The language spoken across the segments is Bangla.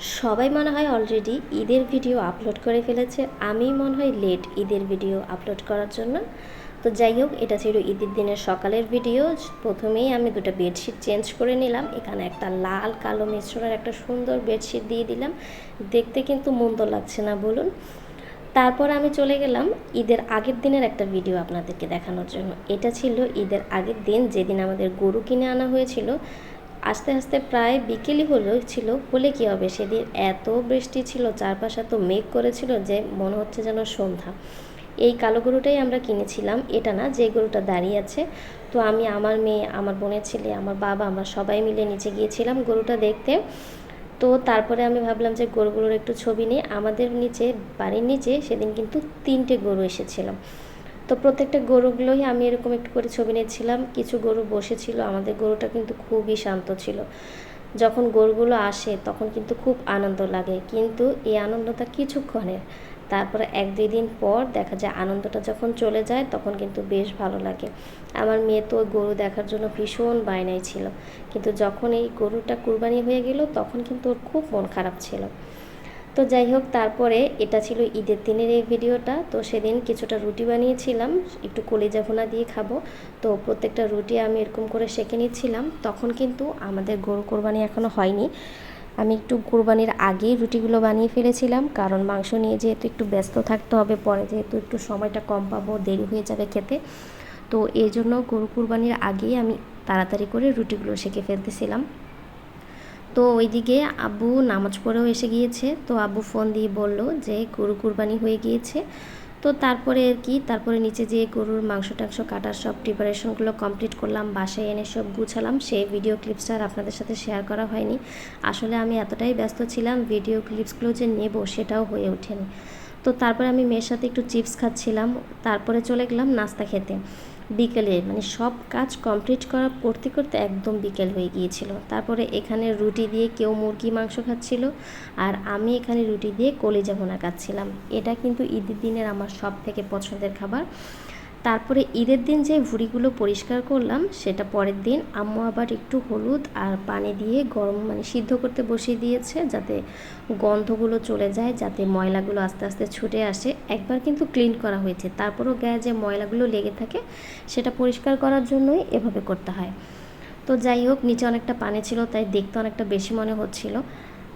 সবাই মনে হয় অলরেডি ঈদের ভিডিও আপলোড করে ফেলেছে। আমি মনে হয় লেট ঈদের ভিডিও আপলোড করার জন্য। তো যাই হোক, এটা ছিল ঈদের দিনের সকালের ভিডিও প্রথমেই আমি দুটো বেডশিট চেঞ্জ করে নিলাম। এখানে একটা লাল কালো মিশ্রণের একটা সুন্দর বেডশিট দিয়ে দিলাম। দেখতে কিন্তু মন্দ লাগছে না, বলুন। তারপর আমি চলে গেলাম ঈদের আগের দিনের একটা ভিডিও আপনাদেরকে দেখানোর জন্য। এটা ছিল ঈদের আগের দিন, যেদিন আমাদের গরু কিনে আনা হয়েছিল। আস্তে আস্তে প্রায় বিকেলই হলো, ছিল হলে কী হবে? সেদিন এত বৃষ্টি ছিল, চারপাশে এত মেঘ করেছিল যে মনে হচ্ছে যেন সন্ধ্যা। এই কালো গরুটাই আমরা কিনেছিলাম, এটা না যে গরুটা দাঁড়িয়ে আছে। তো আমি, আমার মেয়ে, আমার বোনের ছেলে, আমার বাবা, আমরা সবাই মিলে নিচে গিয়েছিলাম গরুটা দেখতে। তো তারপরে আমি ভাবলাম যে গরুগুলোর একটু ছবি নিয়ে আমাদের নিচে, বাড়ির নিচে সেদিন কিন্তু তিনটে গরু এসেছিলাম তো প্রত্যেকটা গরুগুলোই আমি এরকম একটু করে ছবি নিয়েছিলাম। কিছু গরু বসেছিল, আমাদের গরুটা কিন্তু খুবই শান্ত ছিল। যখন গরুগুলো আসে তখন কিন্তু খুব আনন্দ লাগে, কিন্তু এই আনন্দটা কিছুক্ষণের তারপরে এক দুই দিন পর দেখা যায় আনন্দটা যখন চলে যায় তখন কিন্তু বেশ ভালো লাগে। আমার মেয়ে তো গরু দেখার জন্য ভীষণ বায়নাই ছিল। কিন্তু যখন এই গরুটা কুরবানি হয়ে গেল তখন কিন্তু ওর খুব মন খারাপ ছিল। তো যাই হোক, তারপরে এটা ছিল ঈদের দিনের এই ভিডিওটা। তো সেদিন কিছুটা রুটি বানিয়েছিলাম, একটু কলিজা ভুনা দিয়ে খাব। তো প্রত্যেকটা রুটি আমি এরকম করে সেঁকে নিচ্ছিলাম। তখন কিন্তু আমাদের গরু কোরবানি এখনও হয়নি। আমি একটু কোরবানির আগেই রুটিগুলো বানিয়ে ফেলেছিলাম, কারণ মাংস নিয়ে যেহেতু একটু ব্যস্ত থাকতে হবে, পরে যেহেতু একটু সময়টা কম পাবো, দেরি হয়ে যাবে খেতে। তো এই জন্য গরু কুরবানির আগেই আমি তাড়াতাড়ি করে রুটিগুলো সেঁকে ফেলতেছিলাম। তো ওইদিকে আব্বু নামাজ পড়েও এসে গিয়েছে। তো আব্বু ফোন দিয়ে বলল যে, গরু কুরবানি হয়ে গিয়েছে। তো তারপরে আর কি, তারপরে নিচে যেয়ে গরুর মাংস টাংস কাটার সব প্রিপারেশনগুলো কমপ্লিট করলাম। বাসায় এনে সব গুছালাম। সেই ভিডিও ক্লিপসটা আর আপনাদের সাথে শেয়ার করা হয়নি। আসলে আমি এতটাই ব্যস্ত ছিলাম ভিডিও ক্লিপসগুলো যে নেব সেটাও হয়ে ওঠেনি। তো তারপরে আমি মেয়ের সাথে একটু চিপস খাচ্ছিলাম। তারপরে চলে গেলাম নাস্তা খেতে। বিকেলে মানে সব কাজ কমপ্লিট করা করতে করতে একদম বিকেল হয়ে গিয়েছিল। তারপরে এখানে রুটি দিয়ে কেউ মুরগি মাংস খাচ্ছিল আর আমি এখানে রুটি দিয়ে কলিজা ভোনা খাচ্ছিলাম। এটা কিন্তু ঈদের দিনের আমার সব থেকে পছন্দের খাবার। তারপরে ঈদের দিন যে ভুড়িগুলো পরিষ্কার করলাম, সেটা পরের দিন আম্মু আবার একটু হলুদ আর পানি দিয়ে গরম মানে সিদ্ধ করতে বসিয়ে দিয়েছে যাতে গন্ধগুলো চলে যায়, যাতে ময়লাগুলো আস্তে আস্তে ছুটে আসে। একবার কিন্তু ক্লিন করা হয়েছে, তারপরেও গায়ে যে ময়লাগুলো লেগে থাকে, সেটা পরিষ্কার করার জন্যই এভাবে করতে হয়। তো যাই হোক, নিচে অনেকটা পানি ছিল, তাই দেখতে অনেকটা বেশি মনে হচ্ছিল।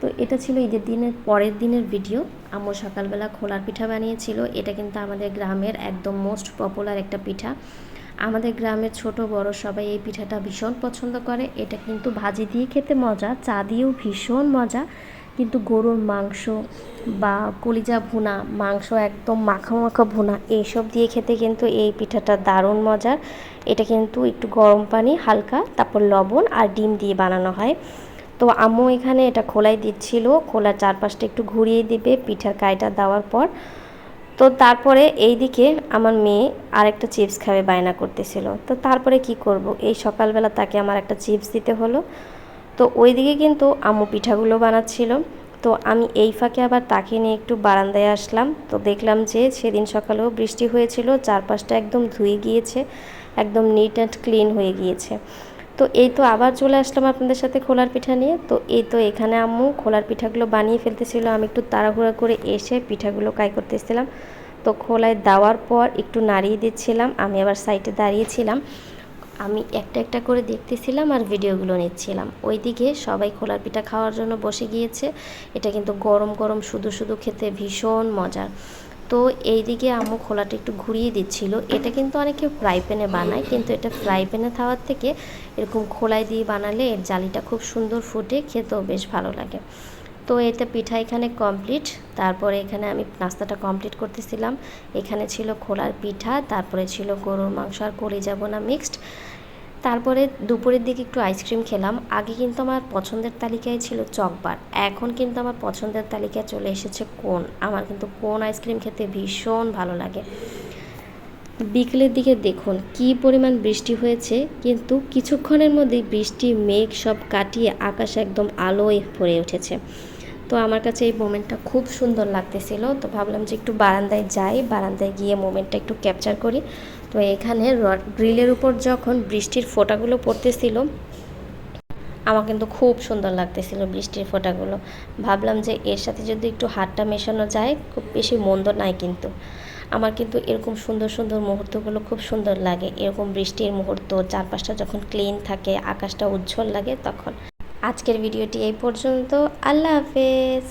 তো এটা ছিল ঈদের দিনের পরের দিনের ভিডিও। আম্মু সকালবেলা খোলার পিঠা বানিয়েছিল। এটা কিন্তু আমাদের গ্রামের একদম মোস্ট পপুলার একটা পিঠা। আমাদের গ্রামের ছোট বড় সবাই এই পিঠাটা ভীষণ পছন্দ করে। এটা কিন্তু ভাজি দিয়ে খেতে মজা, চা দিয়েও ভীষণ মজা। কিন্তু গরুর মাংস বা কলিজা ভুনা, মাংস একদম মাখা মাখা ভুনা, এইসব দিয়ে খেতে কিন্তু এই পিঠাটা দারুণ মজার। এটা কিন্তু একটু গরম পানি, হালকা, তারপর লবণ আর ডিম দিয়ে বানানো হয়। তো আম্মু এখানে এটা খোলাই দিচ্ছিল, খোলার চারপাশটা একটু ঘুরিয়ে দিবে, পিঠার কাইটা দেওয়ার পর। তো তারপরে এই দিকে আমার মেয়ে আরেকটা চিপস খাবে বায়না করতেছিল। তো তারপরে কি করব? এই সকালবেলা তাকে আমার একটা চিপস দিতে হলো। তো ওই দিকে কিন্তু আম্মু পিঠাগুলো বানাচ্ছিল। তো আমি এই ফাঁকে আবার তাকে নিয়ে একটু বারান্দায় আসলাম। তো দেখলাম যে সেদিন সকালেও বৃষ্টি হয়েছিল, চারপাশটা একদম ধুয়ে গিয়েছে, একদম নিট অ্যান্ড ক্লিন হয়ে গিয়েছে। তো এই তো আবার চলে আসলাম আপনাদের সাথে খোলার পিঠা নিয়ে। তো এই তো এখানে আম্মু খোলার পিঠাগুলো বানিয়ে ফেলতেছিল। আমি একটু তাড়াহুড়া করে এসে পিঠাগুলো কাই করতেছিলাম। তো খোলায় দেওয়ার পর একটু নাড়িয়ে দিচ্ছিলাম। আমি আবার সাইডে দাঁড়িয়েছিলাম। আমি একটা একটা করে দেখতেছিলাম আর ভিডিওগুলো নিচ্ছিলাম। ওইদিকে সবাই খোলার পিঠা খাওয়ার জন্য বসে গিয়েছে। এটা কিন্তু গরম গরম শুধু শুধু খেতে ভীষণ মজার। তো এইদিকে আম্মু খোলাটা একটু ঘুরিয়ে দিচ্ছিল। এটা কিন্তু অনেকে ফ্রাই প্যানে বানায়, কিন্তু এটা ফ্রাই প্যানে খাওয়ার থেকে এরকম খোলায় দিয়ে বানালে এর জালিটা খুব সুন্দর ফুটে, খেতেও বেশ ভালো লাগে। তো এতে পিঠা এখানে কমপ্লিট তারপরে এখানে আমি নাস্তাটা কমপ্লিট করতেছিলাম। এখানে ছিল খোলার পিঠা, তারপরে ছিল গরুর মাংস আর কলিজা বোনা মিক্সড তারপরে দুপুরের দিকে একটু আইসক্রিম খেলাম। আগে কিন্তু আমার পছন্দের তালিকায় ছিল চকবার। এখন কিন্তু আমার পছন্দের তালিকায় চলে এসেছে কোন। আমার কিন্তু কোন আইসক্রিম খেতে ভীষণ ভালো লাগে। বিকেলের দিকে দেখুন কি পরিমাণ বৃষ্টি হয়েছে, কিন্তু কিছুক্ষণের মধ্যেই বৃষ্টি, মেঘ সব কাটিয়ে আকাশ একদম আলোয় ভরে উঠেছে। তো আমার কাছে এই মোমেন্টটা খুব সুন্দর লাগতেছিল। তো ভাবলাম যে একটু বারান্দায় যাই। বারান্দায় গিয়ে মোমেন্টটা একটু ক্যাপচার করি। তো এখানে গ্রিলের উপর যখন বৃষ্টির ফোঁটাগুলো পড়তেছিল, আমার কিন্তু খুব সুন্দর লাগতেছিল বৃষ্টির ফোঁটাগুলো। ভাবলাম যে এর সাথে যদি একটু হাতটা মেশানো যায়, খুব বেশি মন্দ নাই কিন্তু। আমার কিন্তু এরকম সুন্দর সুন্দর মুহূর্তগুলো খুব সুন্দর লাগে। এরকম বৃষ্টির মুহূর্ত, চারপাশটা যখন ক্লিন থাকে, আকাশটা উজ্জ্বল লাগে, তখন। আজকের ভিডিওটি এই পর্যন্ত। আল্লাহ হাফেজ।